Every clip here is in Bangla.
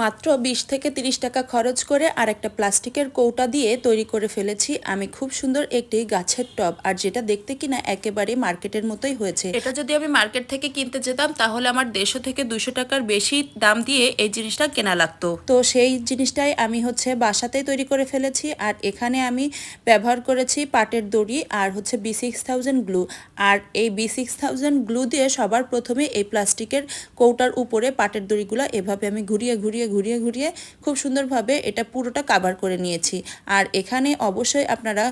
মাত্র বিশ থেকে তিরিশ টাকা খরচ করে আর একটা প্লাস্টিকের কৌটা দিয়ে তৈরি করে ফেলেছি। আমি খুব সুন্দর একটি গাছের টব আর যেটা দেখতে কিনা একেবারে মার্কেটের মতোই হয়েছে। এটা যদি আমি মার্কেট থেকে কিনতে যেতাম তাহলে আমার দেড়শো থেকে দুশো টাকার বেশি দাম দিয়ে এই জিনিসটা কেনা লাগতো। তো সেই জিনিসটাই আমি হচ্ছে বাসাতেই তৈরি করে ফেলেছি আর এখানে আমি ব্যবহার করেছি পাটের দড়ি আর হচ্ছে বি সিক্স থাউজেন্ড গ্লু। আর এই বি সিক্স থাউজেন্ড গ্লু দিয়ে সবার প্রথমে এই প্লাস্টিকের কৌটার উপরে পাটের দড়িগুলো এভাবে আমি ঘুরিয়ে ঘুরিয়ে ঘুরিয়ে ঘুরিয়ে খুব সুন্দরভাবে এটা পুরোটা কাভার করে নিয়েছি। আর এখানে অবশ্যই আপনারা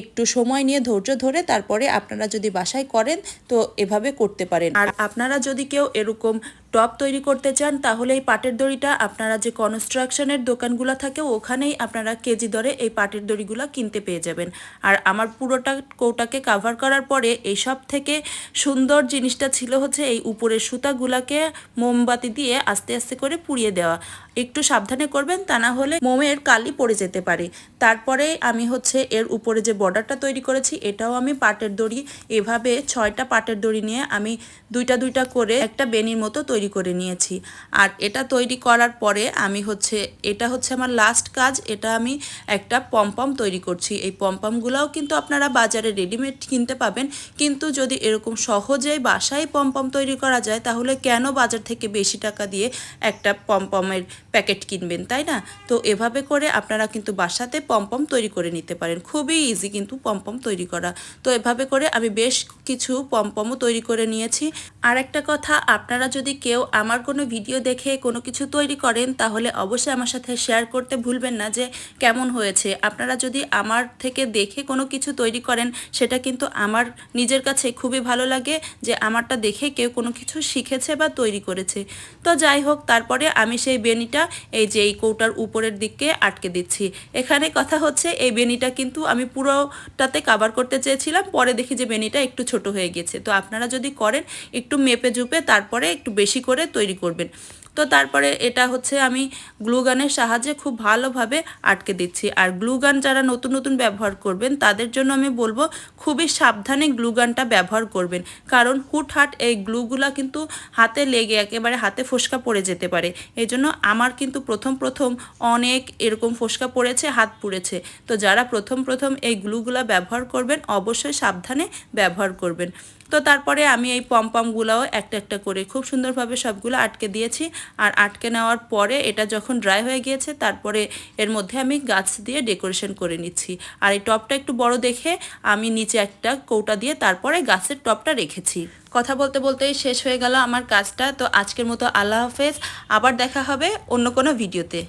একটু সময় নিয়ে ধৈর্য ধরে তারপরে আপনারা যদি বাসায় করেন তো এভাবে করতে পারেন। আর আপনারা যদি কেউ এরকম টপ তৈরি করতে চান, তাহলে এই পাটের দড়িটা আপনারা যে কনস্ট্রাকশনের দোকানগুলো থাকে, ওখানেই আপনারা কেজি দরে এই পাটের দড়িগুলো কিনতে পেয়ে যাবেন। আর আমার পুরোটা কৌটাকে কাভার করার পরে এই সব থেকে সুন্দর জিনিসটা ছিল হচ্ছে এই উপরের সুতাগুলাকে মোমবাতি দিয়ে আস্তে আস্তে করে পুড়িয়ে দেওয়া। একটু সাবধানে করবেন, তা না হলে মোমের কালি পড়ে যেতে পারে। তারপরে আমি হচ্ছে এর উপরে যে বর্ডারটা তৈরি করেছি, এটাও আমি পাটের দড়ি এভাবে ছয়টা পাটের দড়ি নিয়ে আমি দুইটা দুইটা করে একটা বেনির মতো তৈরি করে নিয়েছি। আর এটা তৈরি করার পরে আমি হচ্ছে, এটা হচ্ছে আমার লাস্ট কাজ, এটা আমি একটা পম্পম তৈরি করছি। এই পম্পমগুলোও কিন্তু আপনারা বাজারে রেডিমেড কিনতে পাবেন। কিন্তু যদি এরকম সহজেই বাসায় পম্পম তৈরি করা যায়, তাহলে কেন বাজার থেকে বেশি টাকা দিয়ে একটা পম্পমের প্যাকেট কিনবেন, তাই না? তো এভাবে করে আপনারা কিন্তু বাসাতে পম্পম তৈরি করে নিতে পারেন। খুবই ইজি কিন্তু পম্পম তৈরি করা। তো এভাবে করে আমি বেশ কিছু পম্পমও তৈরি করে নিয়েছি। আর একটা কথা, আপনারা যদি কেউ আমার কোনো ভিডিও দেখে কোনো কিছু তৈরি করেন, তাহলে অবশ্যই আমার সাথে শেয়ার করতে ভুলবেন না যে কেমন হয়েছে। আপনারা যদি আমার থেকে দেখে কোনো কিছু তৈরি করেন, সেটা কিন্তু আমার নিজের কাছে খুবই ভালো লাগে যে আমারটা দেখে কেউ কোনো কিছু শিখেছে বা তৈরি করেছে। তো যাই হোক, তারপরে আমি সেই বেনিটা, এই যে এই কৌটার উপরের দিকে আটকে দিচ্ছি। এখানে কথা হচ্ছে, এই বেনিটা কিন্তু আমি পুরোটাতে কাভার করতে চেয়েছিলাম, পরে দেখি যে বেনিটা একটু ছোট হয়ে গেছে। তো আপনারা যদি করেন, একটু মেপে জুপে তারপরে একটু বেশি করে তৈরি করবেন। তো তারপরে এটা হচ্ছে আমি গ্লুগানের সাহায্যে খুব ভালোভাবে আটকে দিচ্ছি। আর গ্লুগান যারা নতুন নতুন ব্যবহার করবেন, তাদের জন্য আমি বলব খুবই সাবধানে গ্লুগানটা ব্যবহার করবেন। কারণ হুটহাট এই গ্লুগুলা কিন্তু হাতে লেগে একেবারে হাতে ফোসকা পড়ে যেতে পারে। এই জন্য আমার কিন্তু প্রথম প্রথম অনেক এরকম ফোসকা পড়েছে, হাত পুড়েছে। তো যারা প্রথম প্রথম এই গ্লুগুলা ব্যবহার করবেন, অবশ্যই সাবধানে ব্যবহার করবেন। তো তারপরে আমি এই পমপমগুলোও একটা একটা করে খুব সুন্দরভাবে সবগুলো আটকে দিয়েছি। আর আটকে নেওয়ার পরে এটা যখন ড্রাই হয়ে গিয়েছে, তারপরে এর মধ্যে আমি গাছ দিয়ে ডেকোরেশন করে নিচ্ছি। আর এই টপটা একটু বড় দেখে আমি নিচে একটা কৌটা দিয়ে তারপরে গাছের টপটা রেখেছি। কথা বলতে বলতেই শেষ হয়ে গেল আমার কাজটা। তো আজকের মতো আল্লাহ হাফেজ। আবার দেখা হবে অন্য কোনো ভিডিওতে।